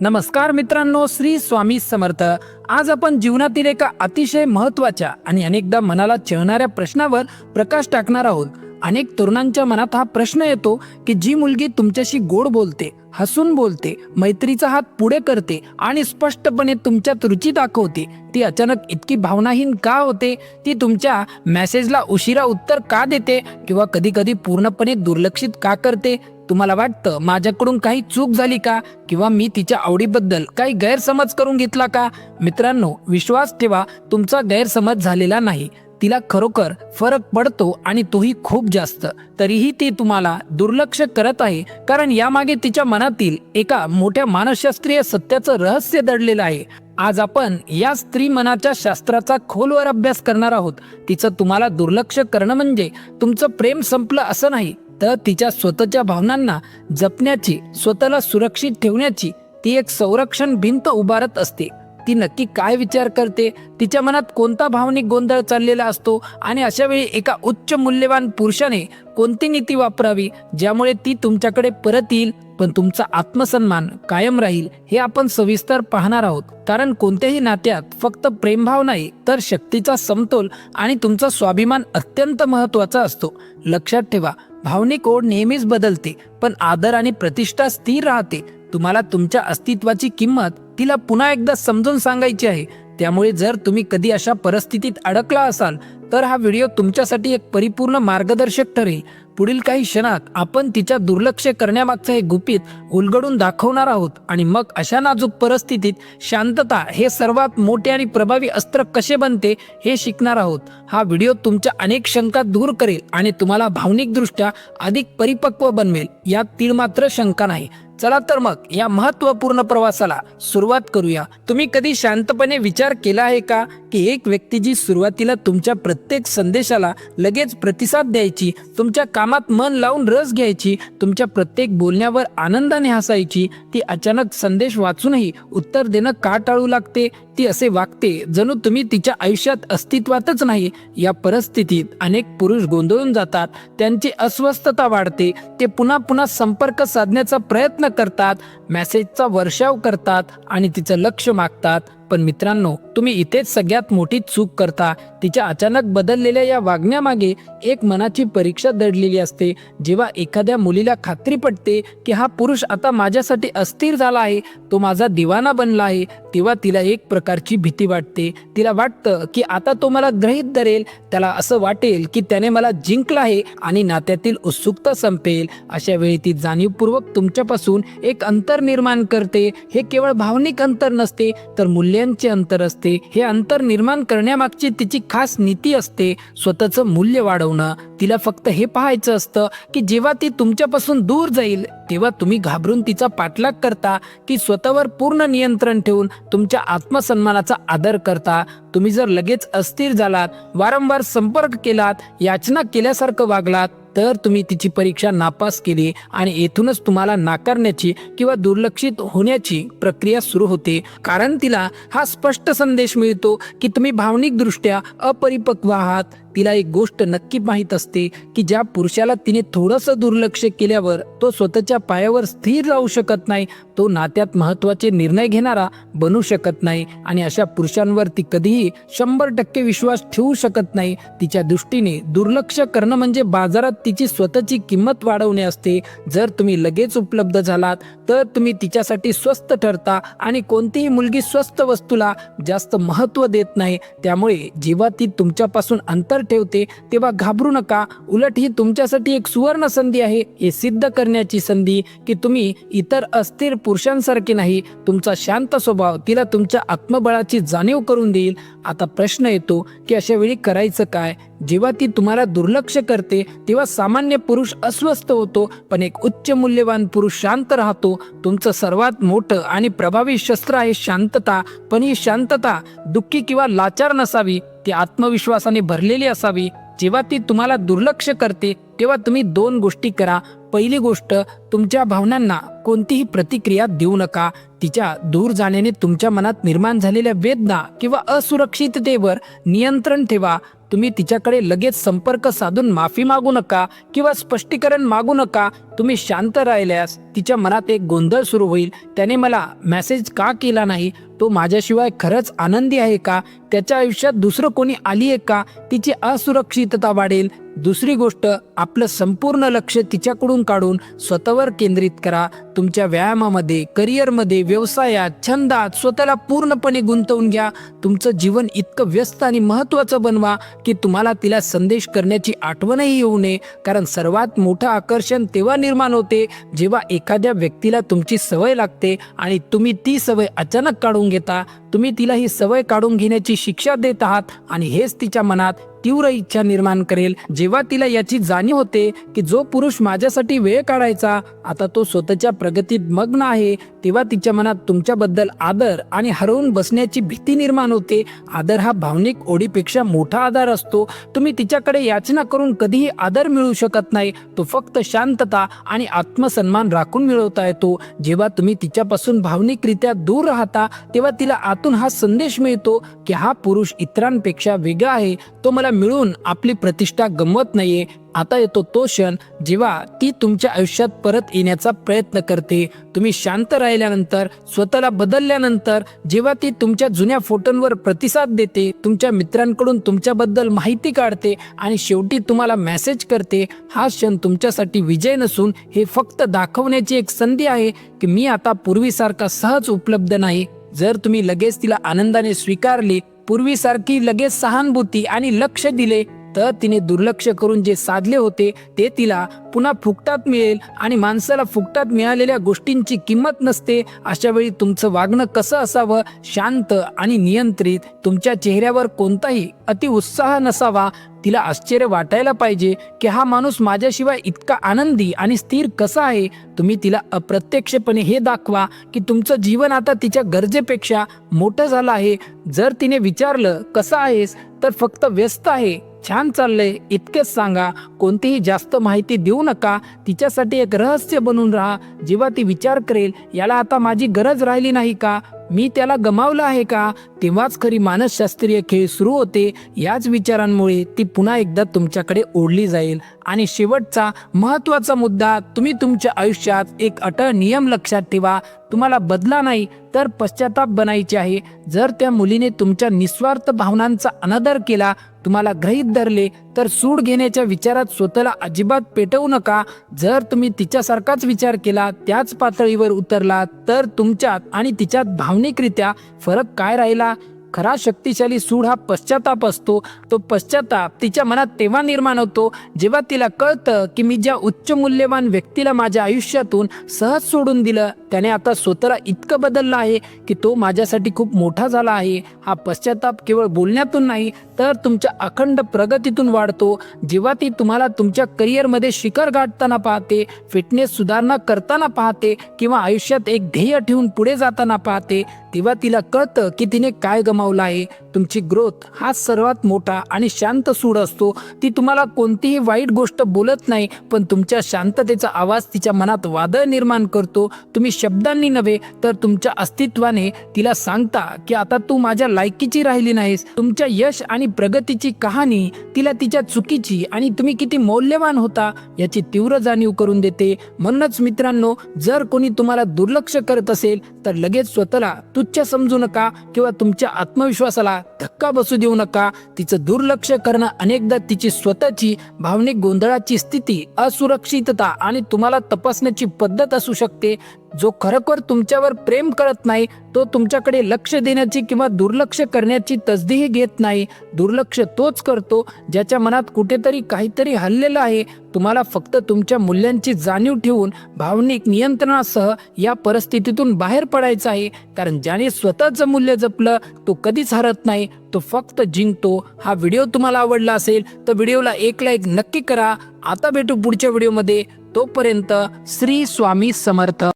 नमस्कार मित्रांनो श्री स्वामी समर्थ. आज आपण जीवनातील एका अतिशय महत्त्वाच्या आणि अनेकदा मनाला चिळणाऱ्या प्रश्नावर प्रकाश टाकणार आहोत. अनेक तरुणांच्या मनात हा प्रश्न येतो की जी मुलगी तुमच्याशी गोड बोलते हसून बोलते मैत्रीचा हात पुढे करते आणि स्पष्टपणे तुमच्यात रुची दाखवते ती अचानक इतकी भावनाहीन का होते? ती तुमच्या मेसेजला उशिरा उत्तर का देते किंवा कधीकधी पूर्णपणे दुर्लक्षित का करते? तुम्हाला वाटतं माझ्याकडून काही चूक झाली का? किंवा मी तिच्या आवडीबद्दल काही गैरसमज करून घेतला का? मित्रांनो विश्वास ठेवा तुमचा गैरसमज झालेला नाही. तिला खरोखर फरक पडतो आणि तोही खूप जास्त. तरीही ती तुम्हाला दुर्लक्ष करत आहे कारण यामागे तिच्या मनातील एका मोठ्या मानसशास्त्रीय सत्याचं रहस्य दडलेलं आहे. आज आपण या स्त्री मनाच्या शास्त्राचा खोलवर अभ्यास करणार आहोत. तिचं तुम्हाला दुर्लक्ष करणं म्हणजे तुमचं प्रेम संपलं असं नाही तर तिच्या स्वतःच्या भावनांना जपण्याची स्वतःला सुरक्षित ठेवण्याची ती एक संरक्षण भिंत उभारत असते. ती नक्की काय विचार करते? तिच्या मनात कोणता भावनिक गोंधळ चाललेला असतो? आणि अशा वेळी एका उच्च मूल्यवान पुरुषाने कोणती नीती वापरावी ज्यामुळे ती तुमच्याकडे परत येईल पण तुमचा आत्मसन्मान कायम राहील हे आपण सविस्तर पाहणार आहोत. कारण कोणत्याही नात्यात फक्त प्रेमभाव नाही तर शक्तीचा समतोल आणि तुमचा स्वाभिमान अत्यंत महत्त्वाचा असतो. लक्षात ठेवा भावनिक ओढ नेहमीच बदलते पण आदर आणि प्रतिष्ठा स्थिर राहते. तुम्हाला तुमच्या अस्तित्वाची किंमत तिला पुन्हा एकदा समजून सांगायची आहे. त्यामुळे जर तुम्ही कधी अशा परिस्थितीत अडकला असाल तर हा व्हिडिओ तुमच्यासाठी एक परिपूर्ण मार्गदर्शक ठरेल. पुढील काही क्षणात आपण तिच्या दुर्लक्ष करण्यामागचं हे गुपित उलगडून दाखवणार आहोत आणि मग अशा नाजूक परिस्थितीत शांतता हे सर्वात मोठे आणि प्रभावी अस्त्र कसे बनते हे शिकणार आहोत. हा व्हिडिओ तुमच्या अनेक शंका दूर करेल आणि तुम्हाला भावनिकदृष्ट्या अधिक परिपक्व बनवेल. यात तीळ मात्र शंका नाही. चला तर मग या महत्त्वपूर्ण प्रवासाला सुरुवात करूया. तुम्ही कधी शांतपणे विचार केला आहे का? की एक व्यक्ती जी सुरुवातीला तुमच्या प्रत्येक संदेशाला लगेच प्रतिसाद द्यायची तुमच्या कामात मन लावून रस घ्यायची तुमच्या प्रत्येक बोलण्यावर आनंदाने हसायची ती अचानक संदेश वाचूनही उत्तर देणं का टाळू लागते? ती असे वागते जणू तुम्ही तिच्या आयुष्यात अस्तित्वातच नाही. या परिस्थितीत अनेक पुरुष गोंधळून जातात त्यांची अस्वस्थता वाढते ते पुन्हा पुन्हा संपर्क साधण्याचा प्रयत्न करतात मेसेजचा वर्षाव करतात आणि तिचं लक्ष मागतात. पण मित्रांनो तुम्ही इथेच सगळ्यात मोठी चूक करता. तिच्या अचानक बदललेल्या या वागण्यामागे एक मनाची परीक्षा दडलेली असते. जेव्हा एखाद्या मुलीला खात्री पडते की हा पुरुष आता माझ्यासाठी अस्थिर झाला आहे तो माझा दिवाना बनला आहे तेव्हा तिला एक प्रकारची भीती वाटते. तिला वाटतं की आता तो मला ग्रहित धरेल. त्याला असं वाटेल की त्याने मला जिंकलं आहे आणि नात्यातील उत्सुकता संपेल. अशा वेळी ती जाणीवपूर्वक तुमच्यापासून एक अंतर निर्माण करते. हे केवळ भावनिक अंतर नसते तर मूल्य मूल्यांचे अंतर असते. हे अंतर निर्माण करण्यामागची तिची खास नीती असते. स्वतःचं मूल्य वाढवणं. तिला फक्त हे पाहायचं असतं की जेव्हा ती तुमच्यापासून दूर जाईल तेव्हा तुम्ही घाबरून तिचा पाठलाग करता की स्वतःवर पूर्ण नियंत्रण ठेवून तुमच्या आत्मसन्मानाचा आदर करता. तुम्ही जर लगेच अस्थिर झालात वारंवार संपर्क केलात याचना केल्यासारखं वागलात तर तुम्ही तिची परीक्षा नापास केली आणि येथूनच तुम्हाला नाकारण्याची किंवा दुर्लक्षित होण्याची प्रक्रिया सुरू होते. कारण तिला हा स्पष्ट संदेश मिळतो की तुम्ही भावनिकदृष्ट्या अपरिपक्व आहात. तिला एक गोष्ट नक्की माहीत असते की ज्या पुरुषाला तिने थोडंसं दुर्लक्ष केल्यावर तो स्वतःच्या पायावर स्थिर राहू शकत नाही तो नात्यात महत्त्वाचे निर्णय घेणारा बनू शकत नाही आणि अशा पुरुषांवर ती कधीही शंभर टक्के विश्वास ठेवू शकत नाही. तिच्या दृष्टीने दुर्लक्ष करणं म्हणजे बाजारात तिची स्वतःची किंमत वाढवणे असते. जर तुम्ही लगेच उपलब्ध झालात तर तुम्ही तिच्यासाठी स्वस्त ठरता आणि कोणतीही मुलगी स्वस्त वस्तूला जास्त महत्त्व देत नाही. त्यामुळे जेव्हा ती तुमच्यापासून अंतर ठेवते तेव्हा घाबरू नका. उलट ही तुमच्यासाठी एक सुवर्ण संधी आहे. हे सिद्ध करण्याची संधी की तुम्ही इतर अस्थिर पुरुषांसारखे नाही. तुमचा शांत स्वभाव तिला तुमच्या आत्मबळाची जाणीव करून देईल. आता प्रश्न येतो की अशा वेळी करायचं काय? जेव्हा ती तुम्हाला दुर्लक्ष करते तेव्हा सामान्य पुरुष अस्वस्थ होतो पण एक उच्च मूल्यवान पुरुष शांत राहतो. तुमचं सर्वात मोठं आणि प्रभावी शस्त्र आहे शांतता. पण ही शांतता दुःखी किंवा लाचार नसावी. ती आत्मविश्वासाने भरलेली असावी जेव्हा ती तुम्हाला दुर्लक्ष करते तेव्हा तुम्ही दोन गोष्टी करा. पहिली गोष्ट तुमच्या भावनांना कोणतीही प्रतिक्रिया देऊ नका. तिच्या दूर जाण्याने तुमच्या मनात निर्माण झालेल्या वेदना किंवा असुरक्षिततेवर नियंत्रण ठेवा. तुम्ही तिच्याकडे लगेच संपर्क साधून माफी मागू नका किंवा स्पष्टीकरण मागू नका. तुम्ही शांत राहिल्यास तिच्या मनात एक गोंधळ सुरू होईल. त्याने मला मेसेज का केला नाही? तो माझ्याशिवाय खरंच आनंदी आहे का? त्याच्या आयुष्यात दुसरं कोणी आली आहे का? तिची असुरक्षितता वाढेल. दुसरी गोष्ट आपलं संपूर्ण लक्ष तिच्याकडून काढून स्वतःवर केंद्रित करा. तुमच्या व्यायामामध्ये करिअरमध्ये व्यवसायात छंदात स्वतःला पूर्णपणे गुंतवून घ्या. तुमचं जीवन इतकं व्यस्त आणि महत्त्वाचं बनवा की तुम्हाला तिला संदेश करण्याची आठवणही येऊ नये. कारण सर्वात मोठं आकर्षण तेव्हा निर्माण होते जेव्हा एखाद्या व्यक्तीला तुमची सवय लागते आणि तुम्ही ती सवय अचानक काढून घेता. तुम्ही तिला ही सवय काढून घेण्याची शिक्षा देत आहात आणि हेच तिच्या मनात तीव्र इच्छा निर्माण करेल. जेव्हा तिला याची जाणीव होते की जो पुरुष माझ्यासाठी वेळ काढायचा आता तो स्वतःच्या प्रगतीत मग्न आहे तेव्हा तिच्या मनात तुमच्याबद्दल आदर आणि हरवून बसण्याची भीती निर्माण होते. आदर हा भावनिक ओढीपेक्षा मोठा आधार असतो. तुम्ही तिच्याकडे याचना करून कधीही आदर मिळू शकत नाही. तो फक्त शांतता आणि आत्मसन्मान राखून मिळवता येतो. जेव्हा तुम्ही तिच्यापासून भावनिकरित्या दूर राहता तेव्हा तिला आतून हा संदेश मिळतो की हा पुरुष इतरांपेक्षा वेगळा आहे. तो मला मिळून आपली प्रतिष्ठा गमवत नाहीये आता येतो तो क्षण जेव्हा ती तुमच्या आयुष्यात परत येण्याचा प्रयत्न करते. तुम्ही शांत राहिल्यानंतर स्वतःला बदलल्यानंतर जेव्हा ती तुमच्या जुन्या फोटोंवर प्रतिसाद देते तुमच्या मित्रांकडून तुमच्याबद्दल माहिती काढते आणि शेवटी तुम्हाला मेसेज करते हा क्षण तुमच्यासाठी विजय नसून हे फक्त दाखवण्याची एक संधी आहे की मी आता पूर्वीसारखा सहज उपलब्ध नाही. जर तुम्ही लगेच तिला आनंदाने स्वीकारली पूर्वीसारखी लगेच सहानुभूती आणि लक्ष दिले तर तिने दुर्लक्ष करून जे साधले होते ते तिला पुन्हा फुकटात मिळेल आणि माणसाला फुकटात मिळालेल्या गोष्टींची किंमत नसते. अशा वेळी तुमचं वागणं कसं असावं? शांत आणि नियंत्रित. तुमच्या चेहऱ्यावर कोणताही अति उत्साह नसावा. तिला आश्चर्य वाटायला पाहिजे की हा माणूस माझ्याशिवाय इतका आनंदी आणि स्थिर कसा आहे? तुम्ही तिला अप्रत्यक्षपणे हे दाखवा की तुमचं जीवन आता तिच्या गरजेपेक्षा मोठं झालं आहे. जर तिने विचारलं कसं आहेस? तर फक्त व्यस्त आहे. छान चाललंय. इतकेच सांगा कोणतीही जास्त माहिती देऊ नका. तिच्यासाठी एक रहस्य बनून राहा. जेव्हा ती विचार करेल याला आता माझी गरज राहिली नाही का? मी त्याला गमावलं आहे का? तेव्हाच खरी मानसशास्त्रीय खेळ सुरू होते. याच विचारांमुळे ती पुन्हा एकदा तुमच्याकडे ओढली जाईल. आणि शेवटचा महत्त्वाचा मुद्दा तुम्ही तुमच्या आयुष्यात एक अटळ नियम लक्षात ठेवा. तुम्हाला बदला नाही तर पश्चाताप बनायचे आहे. जर त्या मुलीने तुमच्या निस्वार्थ भावनांचा अनादर केला तुम्हाला ग्रहित धरले तर सूड घेण्याच्या विचारात स्वतःला अजिबात पेटवू नका. जर तुम्ही तिच्यासारखाच विचार केला त्याच पातळीवर उतरला तर तुमच्यात आणि तिच्यात भावनिकरित्या फरक काय राहिला? खरा शक्तिशाली सूड हा पश्चाताप असतो. तो पश्चाताप तिच्या मनात तेव्हा निर्माण होतो जेव्हा तिला कळतं की मी ज्या उच्च मूल्यवान व्यक्तीला माझ्या आयुष्यातून सहज सोडून दिलं त्याने आता स्वतःला इतकं बदललं आहे की तो माझ्यासाठी खूप मोठा झाला आहे. हा पश्चाताप केवळ बोलण्यातून नाही तर तुमच्या अखंड प्रगतीतून वाढतो. जेव्हा ती तुम्हाला तुमच्या करिअरमध्ये शिखर गाठताना पाहते फिटनेस सुधारणा करताना पाहते किंवा आयुष्यात एक ध्येय ठेवून पुढे जाताना पाहते तेव्हा तिला कळतं की तिने काय गमावलं आहे. तुमची ग्रोथ हा सर्वात मोठा आणि शांत सूड असतो. ती तुम्हाला कोणतीही वाईट गोष्ट बोलत नाही पण तुमच्या शांततेचा आवाज तिच्या मनात वादळ निर्माण करतो. तुम्ही शब्दांनी नव्हे तर तुमच्या अस्तित्वाने तिला सांगता की आता तू माझ्या लायकीची राहिली नाहीस. तुमच्या यश आणि प्रगतीची कहाणी तिला तिच्या चुकीची आणि तुम्ही किती मौल्यवान होता याची तीव्र जाणीव करून देते. म्हणूनच मित्रांनो जर कोणी तुम्हाला दुर्लक्ष करत असेल तर लगेच स्वतःला तुच्छ समजू नका किंवा तुमच्या आत्मविश्वासाला धक्का बसू देऊ नका. तिचं दुर्लक्ष करणं अनेकदा तिची स्वतःची भावनिक गोंधळाची स्थिती असुरक्षितता आणि तुम्हाला तपासण्याची पद्धत असू शकते. जो खरोखर तुमच्यावर प्रेम करत नाही तो तुमच्याकडे लक्ष देण्याची किंवा दुर्लक्ष करण्याची तसदीही घेत नाही. दुर्लक्ष तोच करतो ज्याच्या मनात कुठेतरी काहीतरी हल्लेलं आहे. तुम्हाला फक्त तुमच्या मूल्यांची जाणीव ठेवून भावनिक नियंत्रणासह या परिस्थितीतून बाहेर पडायचं आहे. कारण ज्याने स्वतःचं मूल्य जपलं तो कधीच हरत नाही तो फक्त जिंकतो. हा व्हिडिओ तुम्हाला आवडला असेल तर व्हिडिओला एक लाईक नक्की करा. आता भेटू पुढच्या व्हिडिओमध्ये. तोपर्यंत श्री स्वामी समर्थ.